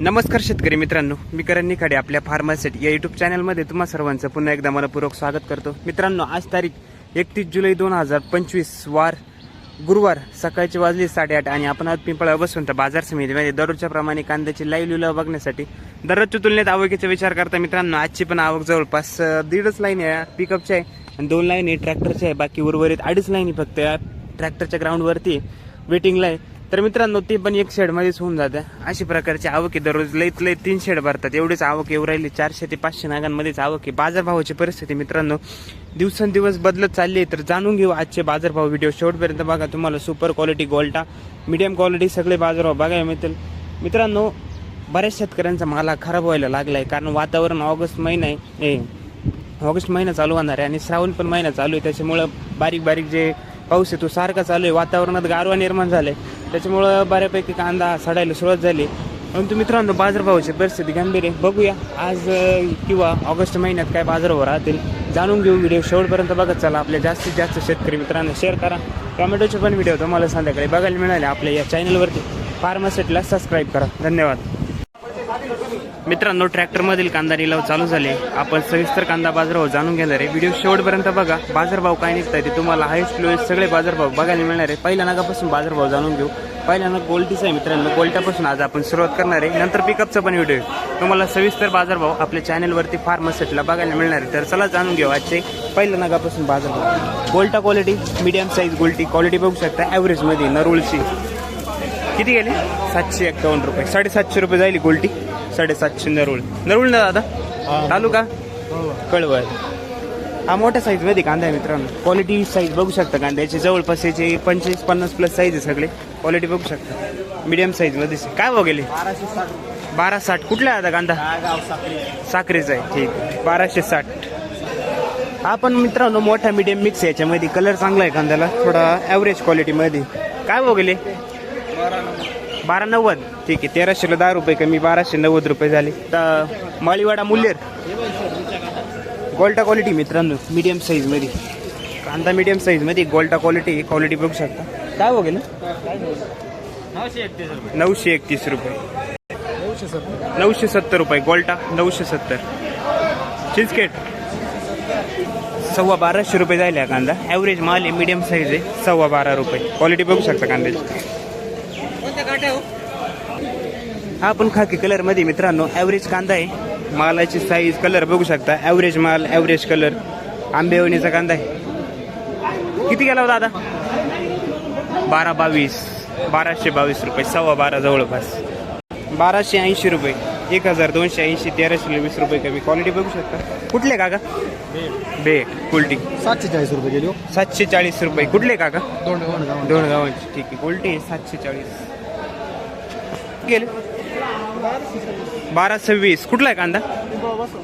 नमस्कार शेतकरी मित्रांनो मी करण निखाडे आपल्या फार्मासेट या युट्यूब चॅनलमध्ये तुम्हा सर्वांचं पुन्हा एकदा मनपूर्वक स्वागत करतो. मित्रांनो आज तारीख एकतीस जुलै दोन हजार पंचवीस वार गुरुवार सकाळची वाजली साडेआठ आणि आपण आज पिंपळा बसून तर बाजार समितीमध्ये. दररोजच्या प्रमाणे कांद्याची लाईव्ह लिलाव बघण्यासाठी दररोजच्या तुलनेत आवकीचा विचार करता मित्रांनो आजची पण आवक जवळपास दीडच लाईन आहे पिकअपची आहे आणि दोन लाईन आहे ट्रॅक्टरची आहे. बाकी उर्वरित अडीच लाईन आहे फक्त. ट्रॅक्टरच्या ग्राउंडवरती वेटिंगला आहे. तर मित्रांनो ते पण एक शेडमध्येच होऊन जाते. अशी प्रकारची आवक आहे दररोज लईत लई तीन शेड भरतात. एवढीच आवक येऊ राहिली चारशे ते पाचशे नागांमध्येच आवक. आहे बाजारभावाची परिस्थिती मित्रांनो दिवसेंदिवस बदलत चालली आहे. तर जाणून घेऊ आजचे बाजारभाव व्हिडिओ शेवटपर्यंत बघा. तुम्हाला सुपर क्वालिटी गोल्टा मीडियम क्वालिटी सगळे बाजारभाव बघायला मिळतील. मित्रांनो बऱ्याच शेतकऱ्यांचा माल खराब व्हायला लागला आहे कारण वातावरण ऑगस्ट महिना आहे. ए, ऑगस्ट महिना चालू होणार आहे आणि श्रावण पण महिना चालू आहे. त्याच्यामुळं बारीक बारीक जे पाऊस आहे तो सारखा चालू आहे. वातावरणात गारवा निर्माण झाले त्याच्यामुळं बऱ्यापैकी कांदा सडायला सुरुवात झाली. परंतु मित्रांनो बाजारभावाची परिस्थिती गंभीर आहे. बघूया. आज किंवा ऑगस्ट महिन्यात काय बाजारभाव राहतील जाणून घेऊ व्हिडिओ शेवटपर्यंत बघत चला. आपल्या जास्तीत जास्त शेतकरी मित्रांनो शेअर करा. टोमॅटोचे पण व्हिडिओ तुम्हाला संध्याकाळी बघायला मिळाले. आपल्या या चॅनलवरती फार्मासेटला सबस्क्राईब करा. धन्यवाद. मित्रांनो ट्रॅक्टरमधील कांदा लिलाव चालू झाले. आपण सविस्तर कांदा बाजारभाव जाणून घेणार आहे. व्हिडिओ शेवटपर्यंत बघा. बाजारभाव काय निघताय ते तुम्हाला हायस्ट लोएस्ट सगळे बाजारभाव बघायला मिळणार आहे. पहिल्या नागापासून बाजारभाव जाणून घेऊ. पहिल्या नाग गोल्टीचा आहे मित्रांनो. गोल्ट्यापासून आज आपण सुरुवात करणार आहे. नंतर पिकअपचा पण व्हिडिओ तुम्हाला सविस्तर बाजारभाव आपल्या चॅनलवरती फार्मसेटला बघायला मिळणार आहे. तर चला जाणून घेऊ आजचे पहिल्या नागापासून बाजारभाव. गोल्टा क्वालिटी मीडियम साईज गोल्टी. क्वालिटी बघू शकता ॲव्हरेजमध्ये नरुळची किती गेले? सातशे एक्कावन्न रुपये. साडेसातशे रुपये जाईल गोल्टी. साडेसातशे नरुळ नरुळ ना दादा? तालुका? कळवळ. हा मोठ्या साईजमध्ये कांदा आहे मित्रांनो. क्वालिटी साईज बघू शकता कांद्याची जवळपास याचे पंचवीस पन्नास प्लस साईज आहे सगळे. क्वालिटी बघू शकता. मीडियम साईजमध्येच काय भाव गेले? बारा साठ. कुठला आहे आता कांदा? साखरेचा आहे. ठीक. आहे बाराशे साठ. हा पण मित्रांनो मोठा मिडियम मिक्स याच्यामध्ये कलर चांगला आहे कांद्याला. थोडा ॲव्हरेज क्वालिटीमध्ये काय भाव गेले? बारा नव्वद. ठीक आहे. तेराशेला दहा रुपये कमी बाराशे नव्वद रुपये झाले. तर माळीवाडा मुल्लेर. गोल्टा क्वालिटी मित्रांनो मीडियम साईजमध्ये कांदा मीडियम साईजमध्ये गोल्टा क्वालिटी क्वालिटी बघू शकता. काय हो गेलं? नऊशे एकतीस रुपये. नऊशे सत्तर रुपये गोल्टा नऊशे सत्तर. चिजकेट सव्वा बाराशे रुपये जायला कांदा. ॲव्हरेज माल आहे मीडियम साईज आहे सव्वा बारा रुपये. क्वालिटी बघू शकता कांद्याची. हा पण खाकी कलरमध्ये मित्रांनो ॲव्हरेज कांदा आहे. मालाची साईज कलर बघू शकता. ॲव्हरेज माल ॲव्हरेज कलर आंबेवणीचा कांदा आहे. किती गेला होता दादा? बारा बावीस. बाराशे बावीस रुपये सव्वा बारा जवळपास. बाराशे ऐंशी रुपये. एक हजार दोनशे ऐंशी तेराशे वीस रुपये कमी. क्वालिटी बघू शकता. कुठले काका? बे कुलटी. सातशे चाळीस रुपये गेलो सातशे चाळीस रुपये. कुठले काका? दोन दोन गाव दोन गावांची. ठीक आहे. आहे सातशे चाळीस गेले. बारा सव्वीस कुठला आहे कांदा?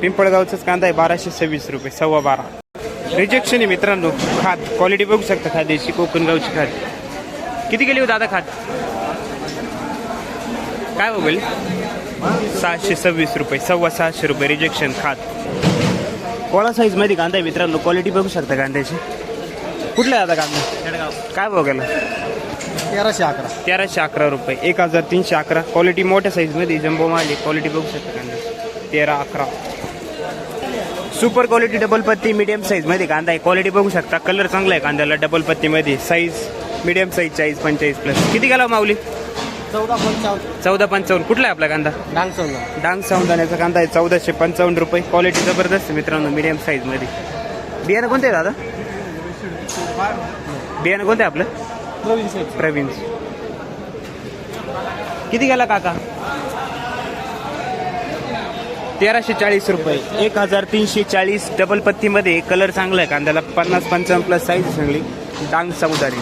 पिंपळगावचाच कांदा आहे बाराशे सव्वीस रुपये सव्वा बारा. रिजेक्शन आहे मित्रांनो खात क्वालिटी बघू शकता खाद्याची कोकणगावची खात किती गेली हो दादा खात काय बघेल सहाशे सव्वीस रुपये सव्वा सहाशे रुपये रिजेक्शन खात कोळा साईजमध्ये कांदा आहे मित्रांनो क्वालिटी बघू शकता कांद्याची. कुठला आहे आता कांदा? काय बघायला तेराशे अकरा. तेराशे अकरा रुपये. एक हजार तीनशे अकरा. क्वालिटी मोठ्या साईजमध्ये जम्बो माल आहे. क्वालिटी बघू शकता कांदा तेरा अकरा. सुपर क्वालिटी डबल पत्ती मीडियम साईजमध्ये कांदा आहे. क्वालिटी बघू शकता. कलर चांगला आहे कांद्याला डबल पत्तीमध्ये साईज मीडियम साईज चाळीस पंचेचाळीस प्लस किती गेला हो माऊली? चौदा पंचावन्न. चौदा पंचावन्न. कुठला आहे आपला कांदा? डांग चौदा डांग सावधानाचा कांदा आहे. चौदाशे पंचावन्न रुपये. क्वालिटी जबरदस्त आहे मित्रांनो मीडियम साईजमध्ये बियाणं कोणते आहे दादा? बियाणं कोणतं आहे आपलं? प्रवीण प्रवीण किती गेला काका? तेराशे चाळीस रुपये. एक हजार तीनशे चाळीस. डबल पत्तीमध्ये कलर चांगला आहे. कांद्याला पन्नास पंचावन्न प्लस साईज चांगली. डांग समुदारी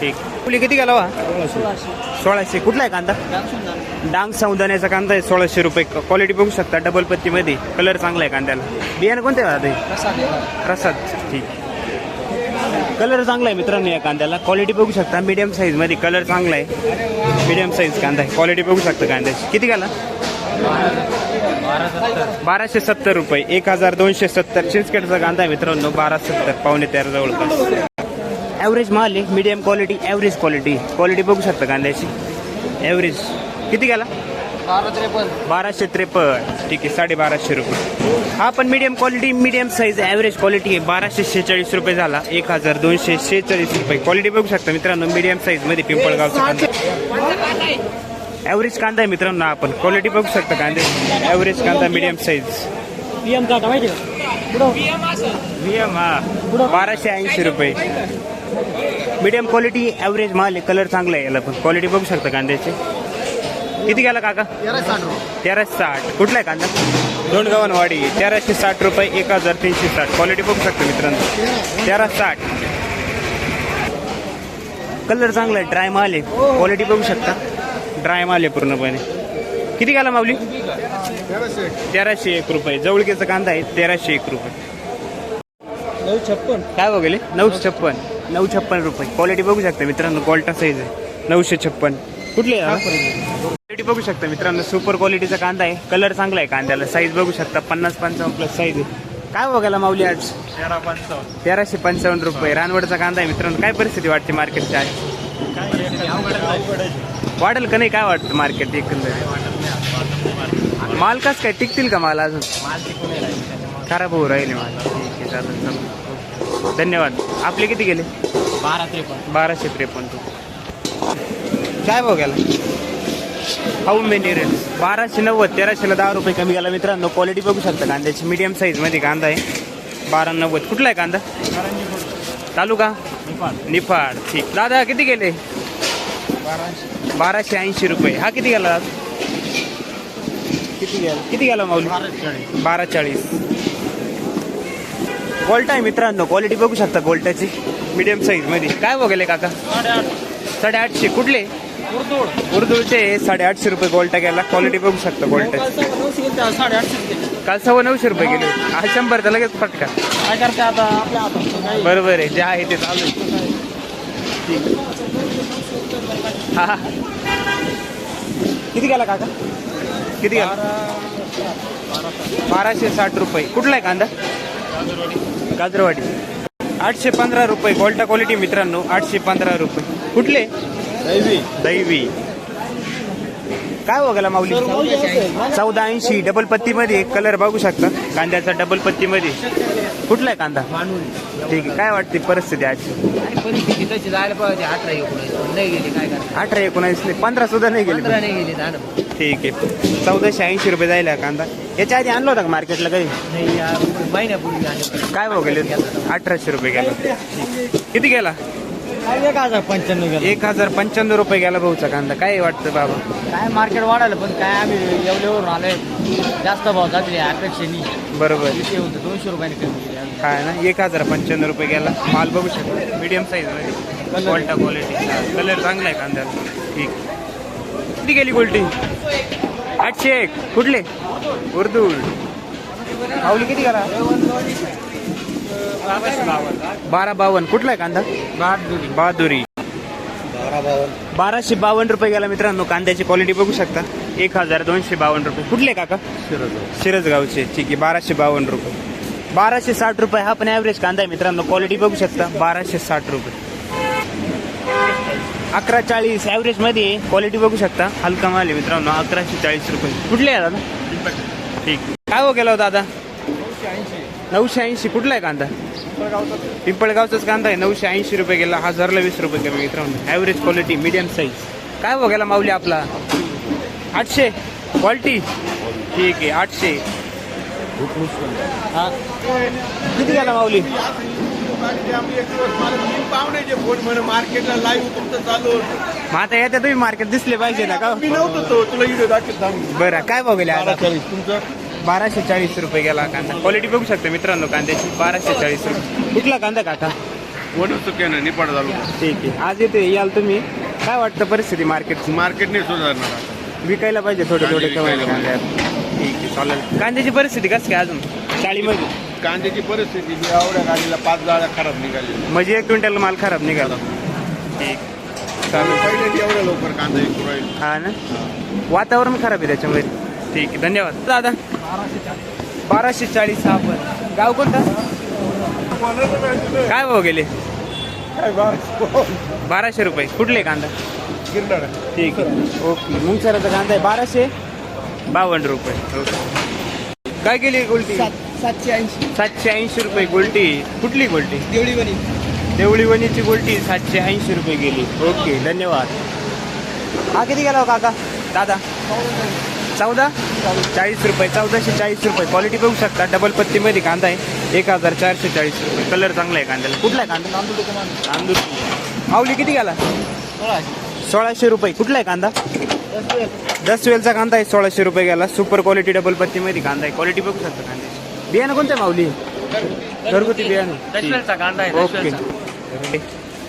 ठीक. फुली किती गेला वा? सोळाशे. कुठला आहे कांदा? डांग समुदाण्याचा कांदा आहे. सोळाशे रुपये. क्वालिटी बघू शकता. डबल पत्तीमध्ये कलर चांगला आहे कांद्याला. बियाणं कोणते आहे प्रसाद. ठीक. कलर चांगला आहे मित्रांनो या कांद्याला. क्वालिटी बघू शकता. मीडियम साईजमध्ये कलर चांगला आहे. मीडियम साईज कांदा आहे. क्वालिटी बघू शकता कांद्याची. किती घाला बाराशे सत्तर रुपये. एक हजार दोनशे सत्तर. चिंचखेडचा कांदा आहे मित्रांनो. बारा सत्तर. पावणे तेरा जवळपास. ॲव्हरेज माल आहे. Medium quality average quality quality बघू शकता कांद्याची. ॲव्हरेज किती घाला बारा त्रेपन्न. बाराशे त्रेपन्न. ठीक आहे साडेबाराशे रुपये. हा पण medium quality medium size average quality आहे. बाराशे शेहेचाळीस रुपये झाला. एक हजार दोनशे शेहेचाळीस रुपये. क्वालिटी बघू शकता मित्रांनो मीडियम साईजमध्ये पिंपळगावचा कांदा. ॲव्हरेज कांदा आहे मित्रांनो आपण. क्वालिटी बघू शकता कांदे. ॲव्हरेज कांदा मीडियम साईज माहिती हा. बाराशे ऐंशी रुपये. मीडियम क्वालिटी ॲव्हरेज माल आहे. कलर चांगला आहे याला पण. क्वालिटी बघू शकता कांद्याची. किती गेला काका? तेराशे साठ. कुठला आहे कांदा? दोंडगावनवाडी तेराशे साठ रुपये एक हजार तीनशे साठ. क्वालिटी बघू शकता मित्रांनो. तेरा साठ. कलर चांगला आहे ड्राय माल आहे. क्वालिटी बघू शकता. ड्राय माल आहे पूर्णपणे. किती गेला माऊली? तेराशे एक रुपये. जवळकेचा कांदा आहे तेराशे एक रुपये. नऊ छप्पन काय बघेल? नऊशे छप्पन. नऊ छप्पन रुपये. क्वालिटी बघू शकता मित्रांनो क्वालिटा साईज आहे. नऊशे छप्पन. कुठली क्वालिटी बघू शकता मित्रांनो सुपर क्वालिटीचा कांदा आहे. कलर चांगला आहे कांद्याला. साईज बघू शकता पन्नास पंचावन्न प्लस साईज आहे. काय बघायला माऊली आज? तेरा पंचावन्न. तेराशे पंचावन्न रुपये. रानवडचा कांदा आहे मित्रांनो. काय परिस्थिती वाटते मार्केटची आज? वाढेल का नाही? काय वाटतं मार्केट एकंदर माल कस काय? टिकतील का माल अजून? खराब होऊ राहिले माल. ठीक आहे चालेल धन्यवाद. आपले किती गेले? बारा त्रेपन्न. बाराशे त्रेपन्न काय गेला हाऊ मेनी रेट बाराशे नव्वद तेराशेला दहा रुपये कमी गेला मित्रांनो क्वालिटी बघू शकता कांद्याची. मीडियम साईजमध्ये कांदा आहे. बारा नव्वद. कुठला आहे कांदा? तालुका? निफाड. ठीक. दादा किती गेले? बाराशे. ऐंशी रुपये. हा किती गेला? दादा? किती गेला? किती गेला माऊली? बारा चाळीस. गोल्टा आहे मित्रांनो. क्वालिटी बघू शकता गोल्टाची मीडियम साईजमध्ये काय बघेल काका? साडेआठशे. कुठले? उर्दूचे साडेआठशे रुपये गोल्टा गेला क्वालिटी बघू शकता साडेआठशे काल सव्वा नऊशे रुपये गेले. हा शंभर तर लगेच फटका. काय करते आता आपल्या हातात बरोबर आहे जे आहे ते चालू हा हा. किती गेला काका? किती गेला? बाराशे साठ रुपये. कुठला आहे कांदा? गाजरवाडी. आठशे पंधरा रुपये गोल्टा क्वालिटी मित्रांनो आठशे पंधरा रुपये. कुठले? दैवी. काय बघायला माऊली? चौदा ऐंशी डबल पत्तीमध्ये कलर बघू शकता. कांद्याचा डबल पत्तीमध्ये. कुठला आहे कांदा? ठीक आहे. काय वाटते परिस्थिती आजची परिस्थिती? तशी जायला पाहिजे. अठरा एकोणीस. नाही पंधरा सुद्धा नाही गेली. नाही गेली. जाणं ठीक आहे. चौदाशे ऐंशी रुपये जायला कांदा. याच्या आधी आणला होता का मार्केटला काही? काय भाव गेले? अठराशे रुपये गेला. किती गेला? एक हजार पंच्याण्णव गेला. एक हजार पंच्याण्णव रुपये गेला भाऊचा कांदा. काय वाटतं बाबा? काय मार्केट वाढायला पण काय आम्ही एवढ्यावरून आलोय जास्त भाव जातले अपेक्षेनी बरोबर. होतं दोनशे रुपयाने कमी केले आम्ही. काय ना एक हजार पंच्याण्णव रुपये गेला. माल बघू शकतो. मीडियम साईजमध्ये. क्वालिटा क्वालिटी कलर चांगला आहे कांद्याला. ठीक. किती गेली गोल्टी आठशे एक. कुठले? उर्दू. माऊली किती गेला? बारा बावन्न. कुठला आहे कांदा? बहादुरी. बाराशे बावन्न रुपये गेला मित्रांनो. कांद्याची क्वालिटी बघू शकता. एक हजार दोनशे बावन्न रुपये. कुठले काका? शिरजगावचे ठीक आहे. बाराशे बावन्न रुपये. बाराशे साठ रुपये हा पण ॲव्हरेज कांदा आहे मित्रांनो. क्वालिटी बघू शकता. बाराशे साठ रुपये. अकरा चाळीस ॲव्हरेजमध्ये क्वालिटी बघू शकता. हलका माल आहे मित्रांनो. अकराशे चाळीस रुपये. कुठले आहे दादा? ठीक. काय हो गेला होता दादा? नऊशे ऐंशी. कुठला आहे कांदा? पिंपळगावचाच कांदा आहे. नऊशे ऐंशी रुपये गेला. हजारला वीस रुपये कमी मित्रांनो. ॲव्हरेज क्वालिटी मीडियम साईज काय गेला माऊली आपला? आठशे. क्वालिटी ठीक आहे आठशे. हा. किती गेला माऊली? मार्केटला लाईव्ह तुमचं चालू. मग आता येत्या तुम्ही मार्केट दिसले पाहिजे ना का? मी नव्हतो तुला व्हिडिओ दाखवत थांब. बरं काय गेले चाळीस तुमचं? बाराशे चाळीस रुपये गेला कांदा. क्वालिटी बघू शकता मित्रांनो कांद्याची बाराशे चाळीस रुपये. कुठला कांदा काका वडील चुके ना निपाड झालो. ठीक आहे. आज येते याल तुम्ही. काय वाटतं परिस्थिती मार्केटची मार्केट नाही सुधारणार. विकायला पाहिजे थोडे थोडे ठीक आहे चालेल. कांद्याची परिस्थिती कसं काय अजून? चाळीमध्ये? कांद्याची परिस्थिती मी एवढ्या गाडीला पाच जाळ्या खराब निघाली म्हणजे एक क्विंटल माल खराब निघाला. ठीक. चालेल पहिले एवढ्या लवकर कांदा राहील हा ना? वातावरण खराब आहे त्याच्यामध्ये. ठीक आहे धन्यवाद. दादा बाराशे चाळीस. हा पण गाव कोणतं? काय भाव गेले? बाराशे रुपये. कुठले कांदा? गिरणार ठीक आहे. ओके. मुंगसराचा कांदा आहे बाराशे. बावन्न रुपये. ओके. काय केली गोल्टी? सातशे ऐंशी. सातशे ऐंशी रुपये गोल्टी. कुठली गोल्टी? देवळी बनी देवळी वणीची गोल्टी सातशे ऐंशी रुपये गेली. ओके धन्यवाद. हा किती गेला हो काका? दादा? चौदा चाळीस रुपये चौदाशे चाळीस रुपये. क्वालिटी बघू शकता. डबल पत्तीमध्ये कांदा आहे. एक हजार चारशे चाळीस रुपये. कलर चांगला आहे कांद्याला. कुठला आहे कांदा? तांदूळ माऊली किती गेला सोळाशे. रुपये. कुठला आहे कांदा? दस वेलचा कांदा आहे. सोळाशे रुपये गेला सुपर क्वालिटी डबल पत्तीमध्ये कांदा आहे. क्वालिटी बघू शकता कांद्याची. बियाणं कोणतं आहे माऊली? घरगुती बियाणं. कांदा आहे ओके.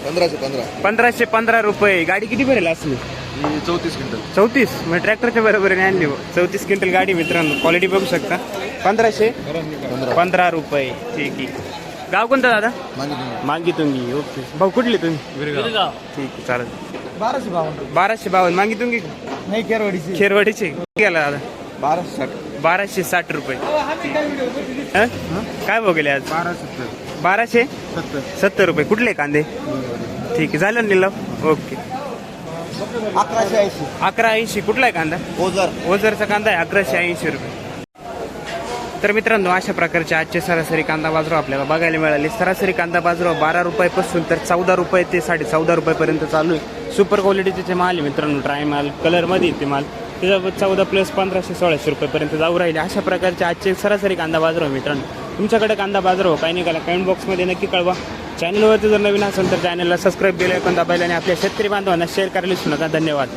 पंधराशे पंधरा. पंधराशे पंधरा रुपये. गाडी किती भरेल असली? चौतीस क्विंटल. चौतीस? मग ट्रॅक्टरच्या बरोबरीने आणली हो. चौतीस क्विंटल गाडी मित्रांनो. क्वालिटी बघू शकता. पंधराशे? पंधरा रुपये. ठीक आहे. गाव कोणतं दादा? मांगी तुंगी ओके. भाऊ कुठली तुम्ही? गिरगाव. ठीक आहे चालेल. बाराशे बावन्न. बाराशे बावन्न. मांगी तुंगी नाही केरवाडीची खेरवाडीचे. गेला दादा? बाराशे साठ. बाराशे साठ रुपये. हं? काय गेले आज? बारा सत्तर. बाराशे? सत्तर. सत्तर रुपये. कुठले कांदे? ठीक आहे झालं ना निलाव? ओके. अकराशे ऐंशी. अकरा ऐंशी. कुठला आहे कांदा? ओझर. ओझरचा कांदा आहे. अकराशे ऐंशी रुपये. तर मित्रांनो अशा प्रकारचे आजचे सरासरी कांदा बाजाराव आपल्याला बघायला मिळाले. सरासरी कांदा बाजाराव बारा रुपयापासून तर चौदा रुपये ते साडे चौदा रुपयापर्यंत चालू आहे. सुपर क्वालिटीचे जे माल आहे मित्रांनो. ड्राय माल कलरमध्ये ते माल. त्याच्या चौदा प्लस पंधराशे सोळाशे रुपयेपर्यंत जाऊ राहिले. अशा प्रकारचे आजचे सरासरी कांदा बाजाराव मित्रांनो. तुमच्याकडे कांदा बाजाराव काही नाही करा कमेंट बॉक्समध्ये नक्की कळवा. चॅनलवरती जर नवीन असेल तर चॅनलला सबस्क्राईब केलं पण दाबायला आणि आपल्या शेतकरी बांधवांना शेअर करायला विसरू नका. धन्यवाद.